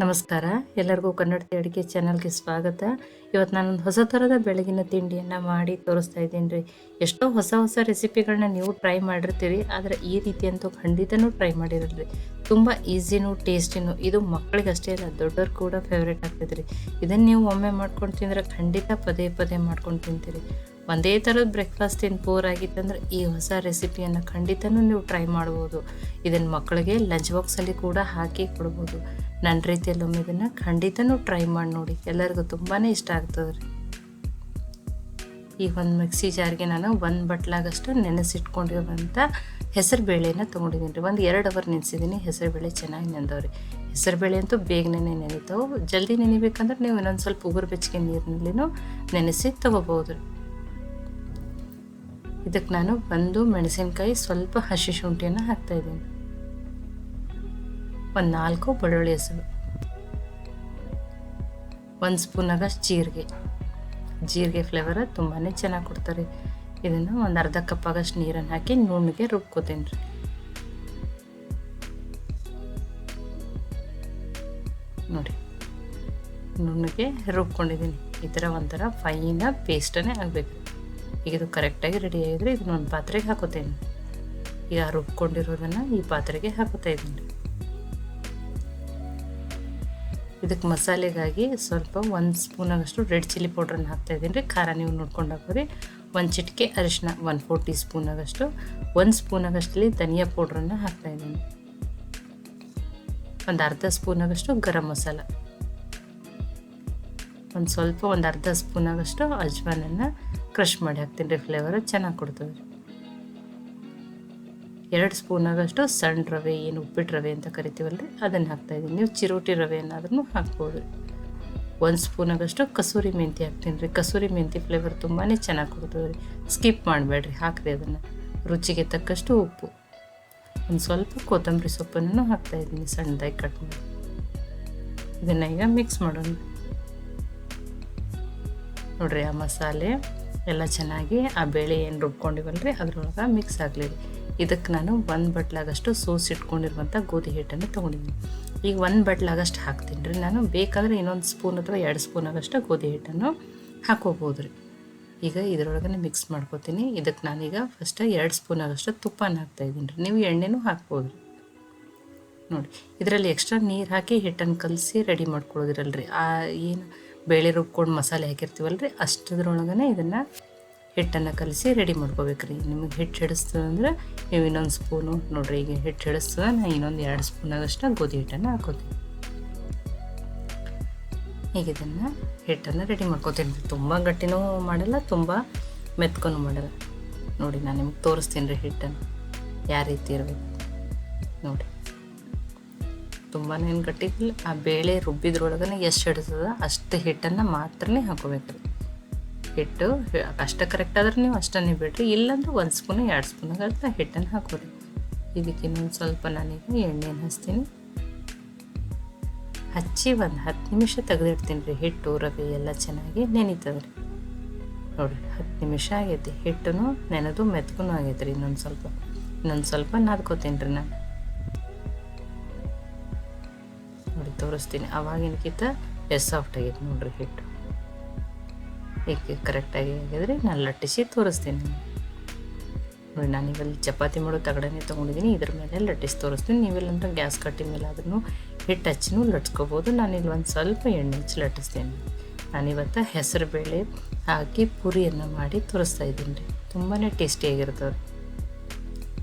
ನಮಸ್ಕಾರ. ಎಲ್ಲರಿಗೂ ಕನ್ನಡತಿ ಅಡುಗೆ ಚಾನಲ್ಗೆ ಸ್ವಾಗತ. ಇವತ್ತು ನಾನೊಂದು ಹೊಸ ಥರದ ಬೆಳಗಿನ ತಿಂಡಿಯನ್ನು ಮಾಡಿ ತೋರಿಸ್ತಾ ಇದ್ದೀನಿ ರೀ. ಎಷ್ಟೋ ಹೊಸ ಹೊಸ ರೆಸಿಪಿಗಳನ್ನ ನೀವು ಟ್ರೈ ಮಾಡಿರ್ತೀರಿ, ಆದರೆ ಈ ರೀತಿ ಅಂತೂ ಖಂಡಿತನೂ ಟ್ರೈ ಮಾಡಿರಲ್ರಿ. ತುಂಬ ಈಸಿನೂ ಟೇಸ್ಟಿನೂ, ಇದು ಮಕ್ಕಳಿಗೆ ಅಷ್ಟೇ ಅಲ್ಲ, ದೊಡ್ಡವ್ರು ಕೂಡ ಫೇವ್ರೇಟ್ ಆಗ್ತದೆ ರೀ. ಇದನ್ನು ನೀವು ಒಮ್ಮೆ ಮಾಡ್ಕೊಂಡು ತಿಂದರೆ ಖಂಡಿತ ಪದೇ ಪದೇ ಮಾಡ್ಕೊಂಡು ತಿಂತೀರಿ. ಒಂದೇ ಥರದ ಬ್ರೇಕ್ಫಾಸ್ಟ್ ಏನು ಪೂರ್ ಆಗಿತ್ತಂದ್ರೆ ಈ ಹೊಸ ರೆಸಿಪಿಯನ್ನು ಖಂಡಿತನೂ ನೀವು ಟ್ರೈ ಮಾಡ್ಬೋದು. ಇದನ್ನು ಮಕ್ಕಳಿಗೆ ಲಂಚ್ ಬಾಕ್ಸಲ್ಲಿ ಕೂಡ ಹಾಕಿ ಕೊಡ್ಬೋದು. ನನ್ನ ರೀತಿಯಲ್ಲಿ ಒಮ್ಮೆ ಇದನ್ನು ಖಂಡಿತನೂ ಟ್ರೈ ಮಾಡಿ ನೋಡಿ. ಎಲ್ಲರಿಗೂ ತುಂಬಾ ಇಷ್ಟ ಆಗ್ತದೆ ರೀ ಈಗ ಒಂದು ಮಿಕ್ಸಿ ಜಾರ್ಗೆ ನಾನು ಒಂದು ಬಟ್ಲಾಗಷ್ಟು ನೆನೆಸಿಟ್ಕೊಂಡಿರುವಂಥ ಹೆಸರು ಬೇಳೆನ ತೊಗೊಂಡಿದ್ದೀನಿ ರೀ. ಒಂದು ಎರಡು ಅವರ್ ನೆನೆಸಿದ್ದೀನಿ ಹೆಸರು ಬೇಳೆ ಚೆನ್ನಾಗಿ ನೆಂದವ್ರಿ. ಹೆಸರು ಬೇಳೆ ಅಂತೂ ಬೇಗನೆ ನೆನೀತಾವೆ. ಜಲ್ದಿ ನೆನಿಬೇಕಂದ್ರೆ ನೀವು ಇನ್ನೊಂದು ಸ್ವಲ್ಪ ಉಗುರು ಬೆಚ್ಚಗೆ ನೀರಿನಲ್ಲಿನೂ ನೆನೆಸಿ ತೊಗೋಬೋದು. ರೀ ಇದಕ್ಕೆ ನಾನು ಒಂದು ಮೆಣಸಿನ್ಕಾಯಿ ಸ್ವಲ್ಪ ಹಸಿ ಶುಂಠಿಯನ್ನು ಹಾಕ್ತಾಯಿದ್ದೀನಿ ಒಂದು ನಾಲ್ಕು ಬೆಳ್ಳುಳ್ಳಿ ಹೆಸರು ಒಂದು ಸ್ಪೂನಾಗ ಜೀರಿಗೆ. ಜೀರಿಗೆ ಫ್ಲೇವರ್ ತುಂಬಾ ಚೆನ್ನಾಗಿ ಕೊಡ್ತಾರೆ ಇದನ್ನು ಒಂದು ಅರ್ಧ ಕಪ್ ಆಗಷ್ಟು ನೀರನ್ನು ಹಾಕಿ ನುಣ್ಣಗೆ ರುಬ್ಕೋತೀನಿ ರೀ. ನೋಡಿ, ನುಣ್ಣಗೆ ರುಬ್ಕೊಂಡಿದ್ದೀನಿ. ಈ ಥರ ಒಂಥರ ಫೈನಾಗಿ ಪೇಸ್ಟನ್ನೇ ಆಗಬೇಕು. ಈಗ ಇದು ಕರೆಕ್ಟಾಗಿ ರೆಡಿ ಆಗಿದ್ರೆ ಇದನ್ನ ಒಂದು ಪಾತ್ರೆಗೆ ಹಾಕೋತೇನೆ ಈಗ ರುಬ್ಕೊಂಡಿರೋದನ್ನು ಈ ಪಾತ್ರೆಗೆ ಹಾಕೋತಾ ಇದ್ದೀನಿ. ಇದಕ್ಕೆ ಮಸಾಲೆಗಾಗಿ ಸ್ವಲ್ಪ ಒಂದು ಸ್ಪೂನಾಗಷ್ಟು ರೆಡ್ ಚಿಲ್ಲಿ ಪೌಡ್ರನ್ನ ಹಾಕ್ತಾ ಇದ್ದೀನಿ ರೀ. ಖಾರ ನೀವು ನೋಡ್ಕೊಂಡು ಹಾಕೋರಿ. ಒಂದು ಚಿಟಿಕೆ ಅರಿಶಿನ ಒನ್ ಫೋರ್ ಟೀ ಸ್ಪೂನಾಗಷ್ಟು, ಒಂದು ಸ್ಪೂನಾಗಷ್ಟಲ್ಲಿ ಧನಿಯಾ ಪೌಡ್ರನ್ನು ಹಾಕ್ತಾ ಇದ್ದೀನಿ. ಒಂದು ಅರ್ಧ ಸ್ಪೂನಾಗಷ್ಟು ಗರಂ ಮಸಾಲ. ಒಂದು ಸ್ವಲ್ಪ ಒಂದು ಅರ್ಧ ಸ್ಪೂನಾಗಷ್ಟು ಅಜ್ವಾನನ್ನು ಕ್ರಷ್ ಮಾಡಿ ಹಾಕ್ತೀನಿ ರೀ ಫ್ಲೇವರ್ ಚೆನ್ನಾಗಿ ಕೊಡ್ತೇವೆ ರೀ ಎರಡು ಸ್ಪೂನಾಗಷ್ಟು ಸಣ್ಣ ರವೆ, ಏನು ಉಪ್ಪಿಟ್ಟು ರವೆ ಅಂತ ಕರಿತೀವಲ್ಲ ರೀ ಅದನ್ನು ಹಾಕ್ತಾಯಿದ್ದೀನಿ ನೀವು ಚಿರೋಟಿ ರವೆ ಏನಾದ್ರೂ ಹಾಕ್ಬೋದು. ರೀ ಒಂದು ಸ್ಪೂನಾಗಷ್ಟು ಕಸೂರಿ ಮೆಂತಿ ಹಾಕ್ತೀನಿ ರೀ. ಕಸೂರಿ ಮೆಂತಿ ಫ್ಲೇವರ್ ತುಂಬಾ ಚೆನ್ನಾಗಿ ಕೊಡ್ತದೆ ರೀ. ಸ್ಕಿಪ್ ಮಾಡಬೇಡ್ರಿ, ಹಾಕ್ರಿ ಅದನ್ನು. ರುಚಿಗೆ ತಕ್ಕಷ್ಟು ಉಪ್ಪು. ಒಂದು ಸ್ವಲ್ಪ ಕೊತ್ತಂಬರಿ ಸೊಪ್ಪನ್ನು ಹಾಕ್ತಾಯಿದ್ದೀನಿ ಸಣ್ಣದಾಗಿ ಕಟ್ ಮಾಡಿ. ಇದನ್ನು ಈಗ ಮಿಕ್ಸ್ ಮಾಡೋಣ. ನೋಡಿರಿ ಆ ಮಸಾಲೆ. ಎಲ್ಲ ಚೆನ್ನಾಗಿ ಆ ಬೇಳೆ ಏನು ರುಬ್ಕೊಂಡಿವಲ್ರಿ? ಅದ್ರೊಳಗೆ ಮಿಕ್ಸ್ ಆಗಲಿ ಇದಕ್ಕೆ ನಾನು ಒಂದು ಬಟ್ಲಾಗಷ್ಟು ಸೋಸ್ ಇಟ್ಕೊಂಡಿರುವಂಥ ಗೋಧಿ ಹಿಟ್ಟನ್ನು ತೊಗೊಂಡಿದ್ದೀನಿ. ಈಗ ಒಂದು ಬಟ್ಲಾಗಷ್ಟು ಹಾಕ್ತೀನಿ ರೀ ನಾನು ಬೇಕಾದರೆ ಇನ್ನೊಂದು ಸ್ಪೂನ್ ಅಥವಾ ಎರಡು ಸ್ಪೂನ್ ಆಗಷ್ಟು ಗೋಧಿ ಹಿಟ್ಟನ್ನು ಹಾಕೋಬೋದು ರೀ ಈಗ ಇದರೊಳಗೆ ಮಿಕ್ಸ್ ಮಾಡ್ಕೋತೀನಿ. ಇದಕ್ಕೆ ನಾನೀಗ ಫಸ್ಟ್ ಎರಡು ಸ್ಪೂನ್ ಆಗಷ್ಟು ತುಪ್ಪನ ಹಾಕ್ತಾಯಿದ್ದೀನಿ ರೀ ನೀವು ಎಣ್ಣೆನೂ ಹಾಕ್ಬೋದು ನೋಡಿ, ಇದರಲ್ಲಿ ಎಕ್ಸ್ಟ್ರಾ ನೀರು ಹಾಕಿ ಹಿಟ್ಟನ್ನು ಕಲಸಿ ರೆಡಿ ಮಾಡ್ಕೊಳ್ಳೋದಿರಲ್ರಿ ಆ, ಏನು ಬೇಳೆ ರುಬ್ಕೊಂಡು ಮಸಾಲೆ ಹಾಕಿರ್ತೀವಲ್ರಿ, ಅಷ್ಟದ್ರೊಳಗನೆ ಇದನ್ನು ಹಿಟ್ಟನ್ನು ಕಲಸಿ ರೆಡಿ ಮಾಡ್ಕೋಬೇಕು ರೀ ನಿಮಗೆ ಹಿಟ್ಟು ಹಿಡಿಸ್ತದಂದ್ರೆ ನೀವು ಇನ್ನೊಂದು ಸ್ಪೂನು ನೋಡಿರಿ ಈಗ ಹಿಟ್ಟು ಹಿಡಿಸ್ತದೆ ನಾನು ಇನ್ನೊಂದು ಎರಡು ಸ್ಪೂನಾಗಷ್ಟು ಗೋಧಿ ಹಿಟ್ಟನ್ನು ಹಾಕೋತೀನಿ. ಈಗ ಇದನ್ನು ಹಿಟ್ಟನ್ನು ರೆಡಿ ಮಾಡ್ಕೋತೀನಿ. ರೀ ತುಂಬ ಗಟ್ಟಿನೂ ಮಾಡಲ್ಲ, ತುಂಬ ಮೆತ್ಕೊನೂ ಮಾಡಲ್ಲ. ನೋಡಿ ನಾನು ನಿಮ್ಗೆ ತೋರಿಸ್ತೀನಿ ರೀ ಹಿಟ್ಟನ್ನು. ಯಾವ ರೀತಿ ಇರಬೇಕು. ನೋಡಿ. ತುಂಬಾ ಏನು ಗಟ್ಟಿಗಿಲ್ಲ ಆ ಬೇಳೆ ರುಬ್ಬಿದ್ರೊಳಗನೆ ಎಷ್ಟು ಹಿಡಿತದ ಅಷ್ಟು ಹಿಟ್ಟನ್ನು ಮಾತ್ರ ಹಾಕೋಬೇಕು. ಹಿಟ್ಟು ಅಷ್ಟು ಕರೆಕ್ಟ್ ಆದ್ರೆ ನೀವು ಅಷ್ಟನ್ನೇ ಬಿಡ್ರಿ. ಇಲ್ಲಾಂದ್ರೆ ಒಂದು ಸ್ಪೂನು, ಎರಡು ಅಂತ ಹಿಟ್ಟನ್ನು ಹಾಕೋರಿ. ಇದಕ್ಕೆ ಇನ್ನೊಂದು ಸ್ವಲ್ಪ ನಾನೀಗ ಎಣ್ಣೆನ ಹಚ್ತೀನಿ. ಹಚ್ಚಿ ಒಂದು ಹತ್ತು ನಿಮಿಷ ತೆಗೆದಿಡ್ತೀನಿ ರೀ ಹಿಟ್ಟು, ರವೆ ಎಲ್ಲ ಚೆನ್ನಾಗಿ ನೆನೀತದೆ ರೀ ನೋಡಿರಿ, ಹತ್ತು ನಿಮಿಷ ಆಗೈತಿ. ಹಿಟ್ಟು ನೆನೆದು ಮೆತ್ಗೂ ಆಗೈತೆ ರೀ ಇನ್ನೊಂದು ಸ್ವಲ್ಪ. ಇನ್ನೊಂದು ಸ್ವಲ್ಪ ನಾದ್ಕೋತೀನಿ ರೀ ನಾನು. ತೋರಿಸ್ತೀನಿ. ಅವಾಗಿನಕ್ಕಿಂತ ಎಸ್ ಸಾಫ್ಟ್ ಆಗೈತೆ ನೋಡ್ರಿ ಹಿಟ್ಟು ಈಗ ಕರೆಕ್ಟಾಗಿ ಆಗಿದ್ರೆ ನಾನು ಲಟ್ಟಿಸಿ ತೋರಿಸ್ತೀನಿ. ನೋಡಿ, ನಾನು ಇವೆಲ್ಲ ಚಪಾತಿ ಮಾಡೋ ತಗಡನೆ ತೊಗೊಂಡಿದ್ದೀನಿ ಇದ್ರ ಮೇಲೆ ಲಟ್ಟಿಸಿ ತೋರಿಸ್ತೀನಿ. ನೀವಿಲ್ಲಂದ್ರೆ ಗ್ಯಾಸ್ ಕಟ್ಟಿ ಮೇಲೆ ಆದ್ರೂ ಹಿಟ್ಟು ಹಚ್ಚಿನೂ ನಾನು ಇಲ್ಲಿ ಒಂದು ಸ್ವಲ್ಪ ಎಣ್ಣೆ ಹಚ್ಚಿ ಲಟ್ಟಿಸ್ತೀನಿ. ನಾನಿವತ್ತು ಹೆಸರು ಬೇಳೆ ಹಾಕಿ ಪುರಿಯನ್ನು ಮಾಡಿ ತೋರಿಸ್ತಾ ಇದ್ದೀನಿ ರೀ. ತುಂಬಾ ಟೇಸ್ಟಿಯಾಗಿರ್ತದೆ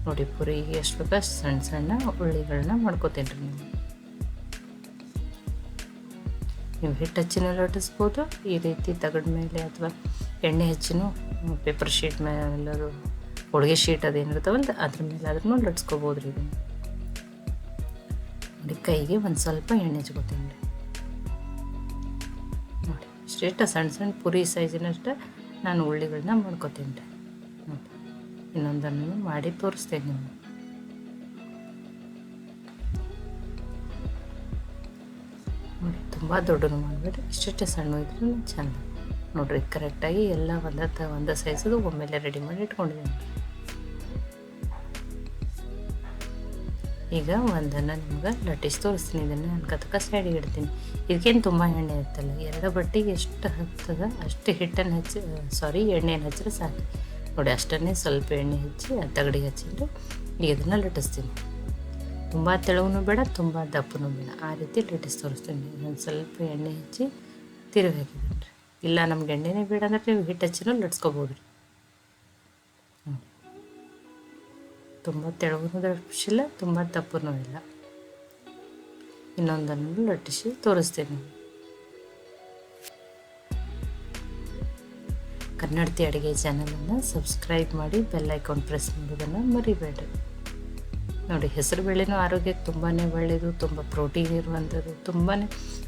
ನೋಡಿ ಪುರಿಗೆ ಎಷ್ಟು ಬೇಕಾ ಸಣ್ಣ ಸಣ್ಣ ಉಳ್ಳಿಗಳನ್ನ ಮಾಡ್ಕೋತೀನಿ ರೀ ನೀವು ನೀವು ಹಿಟ್ಟು ಹಚ್ಚಿನ ಲಟ್ಟಿಸ್ಬೋದು ಈ ರೀತಿ ತಗಡ ಮೇಲೆ ಅಥವಾ ಎಣ್ಣೆ ಹಚ್ಚಿನೂ ಪೇಪರ್ ಶೀಟ್ ಮೇಲೆ ಅದು ಹೋಳಿಗೆ ಶೀಟ್ ಅದೇನಿರ್ತಾವಲ್ಲ ಅದ್ರ ಮೇಲೆ ಅದನ್ನು ಲಟ್ಸ್ಕೊಬೋದು ರೀ ನೋಡಿ, ಕೈಗೆ ಒಂದು ಸ್ವಲ್ಪ ಎಣ್ಣೆ ಹಚ್ಕೋತೀನಿ ರೀ. ನೋಡಿ ಇಷ್ಟೇಟ ಸಣ್ಣ ಸಣ್ಣ ಪುರಿ ಸೈಜಿನಷ್ಟು ನಾನು ಉಳ್ಳಿಗಳನ್ನ ಮಾಡ್ಕೋತೀನಿ ರೀ. ನೋಡಿ, ಇನ್ನೊಂದನ್ನು ಮಾಡಿ ತೋರಿಸ್ತೇನೆ ನೀವು ತುಂಬ ದೊಡ್ಡದು ಮಾಡಬೇಡಿ. ಇಷ್ಟಷ್ಟೇ ಸಣ್ಣ ಇದ್ರೂ ಚೆಂದ. ನೋಡಿರಿ ಕರೆಕ್ಟಾಗಿ ಎಲ್ಲ ಒಂದ ಒಂದೇ ಸೈಜದು ಒಮ್ಮೆಲೆ ರೆಡಿ ಮಾಡಿ ಇಟ್ಕೊಂಡಿದ್ದೀನಿ. ಈಗ ಒಂದನ್ನು ನಿಮ್ಗೆ ಲಟ್ಟಿಸಿ ತೋರಿಸ್ತೀನಿ. ಇದನ್ನು ನಾನು ಕತ್ತಕ ಸೈಡಿಗೆ ಇಡ್ತೀನಿ. ಇದಕ್ಕೇನು ತುಂಬ ಎಣ್ಣೆ ಇರ್ತಲ್ಲ ಎರಡು ಬಟ್ಟಿಗೆ ಎಷ್ಟು ಹತ್ತದ, ಅಷ್ಟು ಹಿಟ್ಟನ್ನು ಹಚ್ಚಿ ಸಾರಿ ಎಣ್ಣೆಯನ್ನು ಹಚ್ಚಿದ್ರೆ ಸಾಕು. ನೋಡಿ, ಅಷ್ಟನ್ನೇ ಸ್ವಲ್ಪ ಎಣ್ಣೆ ಹಚ್ಚಿ ತಗಡಿಗೆ ಹಚ್ಚಿಟ್ಟು ಈಗ ಇದನ್ನು ಲಟ್ಟಿಸ್ತೀನಿ. ತುಂಬ ತೆಳುವೂ ಬೇಡ, ತುಂಬ ದಪ್ಪನೂ ಬೇಡ. ಆ ರೀತಿ ಲಟ್ಟಿಸಿ ತೋರಿಸ್ತೀನಿ. ಒಂದು ಸ್ವಲ್ಪ ಎಣ್ಣೆ ಹಚ್ಚಿ ತಿರುಗಿ ಇಲ್ಲ, ನಮ್ಗೆ ಎಣ್ಣೆನೇ ಬೇಡ ಅಂದ್ರೆ ನೀವು ಹಿಟ್ಟು ಹಚ್ಚಿನೂ ಲಟ್ಸ್ಕೊಬೋದು ರೀ ತುಂಬ ತೆಳುವೂ ಲಟ್ಟಿಸಿಲ್ಲ ತುಂಬ ದಪ್ಪನೂ ಇಲ್ಲ. ಇನ್ನೊಂದನ್ನು ಲಟ್ಟಿಸಿ ತೋರಿಸ್ತೀನಿ. ಕನ್ನಡತಿ ಅಡುಗೆ ಚಾನಲನ್ನು ಸಬ್ಸ್ಕ್ರೈಬ್ ಮಾಡಿ ಬೆಲ್ ಐಕಾನ್ ಪ್ರೆಸ್ ಮಾಡೋದನ್ನು ಮರಿಬೇಡ್ರಿ. ನೋಡಿ, ಹೆಸರು ಬೇಳೆನೂ ಆರೋಗ್ಯಕ್ಕೆ ತುಂಬಾ ಒಳ್ಳೆಯದು ತುಂಬ ಪ್ರೋಟೀನ್ ಇರುವಂಥದ್ದು ತುಂಬಾ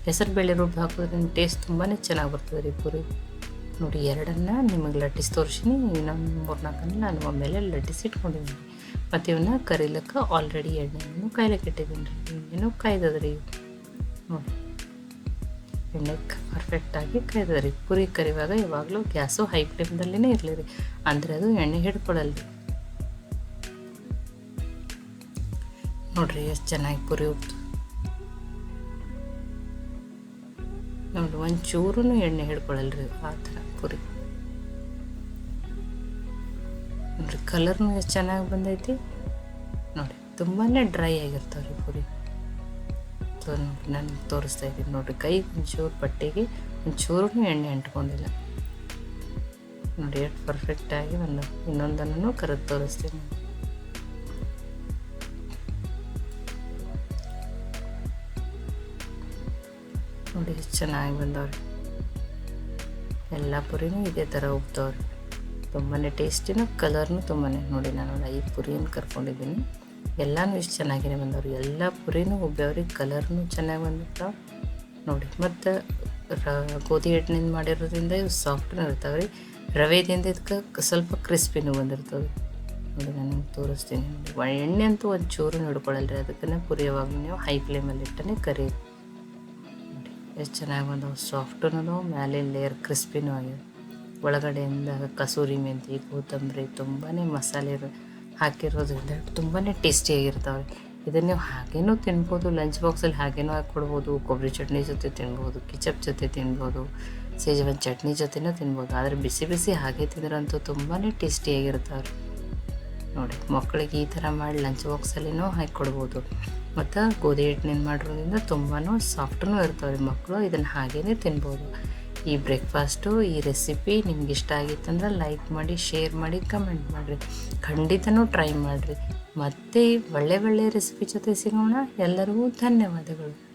ಹೆಸರು ಬೇಳೆ ರುಬ್ಬಿ ಹಾಕೋದ್ರಿಂದ ಟೇಸ್ಟ್ ತುಂಬಾ ಚೆನ್ನಾಗಿ ಬರ್ತದೆ ರೀ ಪೂರಿ. ನೋಡಿ, ಎರಡನ್ನು ನಿಮಗೆ ಲಟ್ಟಿಸಿ ತೋರಿಸಿನಿ ಇನ್ನೊಂದು ಮೂರ್ನಾಲ್ಕನ್ನು ನಾನು ಒಮ್ಮೆಲೆ ಲಟ್ಟಿಸಿ ಇಟ್ಕೊಂಡಿದ್ದೀನಿ. ಮತ್ತು ಇವನ್ನ ಕರಿಲಕ್ಕೆ ಆಲ್ರೆಡಿ ಎಣ್ಣೆಯನ್ನು ಕಾಯ್ಲಿಕ್ಕೆ ಇಟ್ಟಿದ್ದೀನಿ ರೀ. ಎಣ್ಣೆನೂ ಕಾಯ್ದದ ನೋಡಿ. ಎಣ್ಣೆ ಪರ್ಫೆಕ್ಟಾಗಿ ಕಾಯ್ದದ ರೀ. ಪುರಿ ಕರಿವಾಗ ಯಾವಾಗಲೂ ಗ್ಯಾಸು ಹೈ ಫ್ಲೇಮ್ದಲ್ಲೇ ಇರಲಿ ರೀ. ಅಂದರೆ ಅದು ಎಣ್ಣೆ ಹಿಡ್ಕೊಳ್ಳಲ್ಲ ರೀ ನೋಡ್ರಿ, ಎಷ್ಟು ಚೆನ್ನಾಗಿ ಪುರಿ ಉಪ್ತು ನೋಡಿ ಒಂದು ಚೂರು ಎಣ್ಣೆ ಹಿಡ್ಕೊಳ್ಳಲ್ರಿ ಆ ಥರ ಪುರಿ ನೋಡ್ರಿ ಕಲರ್ನು ಎಷ್ಟು ಚೆನ್ನಾಗಿ ಬಂದೈತಿ. ನೋಡಿ ತುಂಬಾ ಡ್ರೈ ಆಗಿರ್ತಾವೆ ರೀ ಪುರಿ ಸೊ ನೋಡಿ ನಾನು ತೋರಿಸ್ತಾ ಇದ್ದೀನಿ ನೋಡಿರಿ, ಕೈ ಒಂಚೂರು ಬಟ್ಟೆಗೆ ಒಂಚೂರು ಎಣ್ಣೆ ಅಂಟ್ಕೊಂಡಿಲ್ಲ. ನೋಡಿ ಎಷ್ಟು ಪರ್ಫೆಕ್ಟಾಗಿ ಒಂದು ಇನ್ನೊಂದನ್ನು ಕರೆದು ತೋರಿಸ್ತೀನಿ. ನೋಡಿ ಎಷ್ಟು ಚೆನ್ನಾಗಿ ಬಂದವ್ರಿ. ಎಲ್ಲ ಪುರಿನೂ ಇದೇ ಥರ ಉಬ್ತವ್ರಿ ತುಂಬಾ ಟೇಸ್ಟಿನ ಕಲರ್ನು ತುಂಬಾ ನೋಡಿ ನಾನು ಒಂದು ಐದು ಪುರಿಯನ್ನು ಕರ್ಕೊಂಡಿದ್ದೀನಿ. ಎಲ್ಲನೂ ಎಷ್ಟು ಚೆನ್ನಾಗಿನೇ ಬಂದವ್ರಿ. ಎಲ್ಲ ಪುರಿನೂ ಉಬ್ಬ್ಯಾವ್ರಿ ಕಲರ್ನು ಚೆನ್ನಾಗಿ ಬಂದಿರ್ತಾವೆ ನೋಡಿ, ಮತ್ತು ರ, ಗೋಧಿ ಹಿಟ್ಟಿನಿಂದ ಮಾಡಿರೋದ್ರಿಂದ ಇವು ಸಾಫ್ಟ್ನೂ ಇರ್ತಾವೆ ರೀ ರವೆದಿಂದ ಇದಕ್ಕೆ ಸ್ವಲ್ಪ ಕ್ರಿಸ್ಪಿನೂ ಬಂದಿರ್ತವೆ ನೋಡಿ, ನಾನು ತೋರಿಸ್ತೀನಿ. ಎಣ್ಣೆ ಅಂತೂ ಒಂದು ಚೂರು ರೀ ಅದಕ್ಕೆ ಪುರಿಯವಾಗ ನೀವು ಹೈ ಫ್ಲೇಮಲ್ಲಿ ಇಟ್ಟನೆ ಕರಿ ಎಷ್ಟು ಚೆನ್ನಾಗಿ ಬಂದವು. ಸಾಫ್ಟೂ ಮೇಲೆ ಲೇಯರ್ ಕ್ರಿಸ್ಪಿನೂ ಆಗಿದೆ ಒಳಗಡೆಯಿಂದ ಕಸೂರಿ ಮೆಂತಿ, ಕೊತ್ತಂಬರಿ ತುಂಬಾ ಮಸಾಲೆ ಹಾಕಿರೋದ್ರಿಂದ ತುಂಬಾ ಟೇಸ್ಟಿಯಾಗಿರ್ತಾವೆ ಇದನ್ನು ನೀವು ಹಾಗೇನೂ ತಿನ್ಬೋದು. ಲಂಚ್ ಬಾಕ್ಸಲ್ಲಿ ಹಾಗೇನೂ ಹಾಕ್ಕೊಡ್ಬೋದು ಕೊಬ್ಬರಿ ಚಟ್ನಿ ಜೊತೆ ತಿನ್ಬೋದು. ಕಿಚಪ್ ಜೊತೆ ತಿನ್ಬೋದು. ಸೇಜವನ್ ಚಟ್ನಿ ಜೊತೆನೂ ತಿನ್ಬೋದು. ಆದರೆ ಬಿಸಿ ಬಿಸಿ ಹಾಗೆ ತಿಂದ್ರಂತೂ ತುಂಬಾ ಟೇಸ್ಟಿಯಾಗಿರ್ತಾವೆ ನೋಡಿ ಮಕ್ಕಳಿಗೆ ಈ ಥರ ಮಾಡಿ ಲಂಚ್ ಬಾಕ್ಸಲ್ಲಿನೂ ಹಾಕಿ ಕೊಡ್ಬೋದು. ಮತ್ತು ಗೋಧಿ ಹಿಟ್ಟಿನಿಂದ ಮಾಡಿರೋದ್ರಿಂದ ತುಂಬಾ ಸಾಫ್ಟೂ ಇರ್ತವೆ ರೀ ಮಕ್ಕಳು. ಇದನ್ನು ಹಾಗೇ ತಿನ್ಬೋದು. ಈ ಬ್ರೇಕ್ಫಾಸ್ಟು, ಈ ರೆಸಿಪಿ ನಿಮ್ಗೆ ಇಷ್ಟ ಆಗಿತ್ತಂದ್ರೆ ಲೈಕ್ ಮಾಡಿ, ಶೇರ್ ಮಾಡಿ, ಕಮೆಂಟ್ ಮಾಡಿರಿ. ಖಂಡಿತನೂ ಟ್ರೈ ಮಾಡಿರಿ. ಮತ್ತೆ ಒಳ್ಳೆ ಒಳ್ಳೆ ರೆಸಿಪಿ ಜೊತೆ ಸಿಗೋಣ. ಎಲ್ಲರಿಗೂ ಧನ್ಯವಾದಗಳು.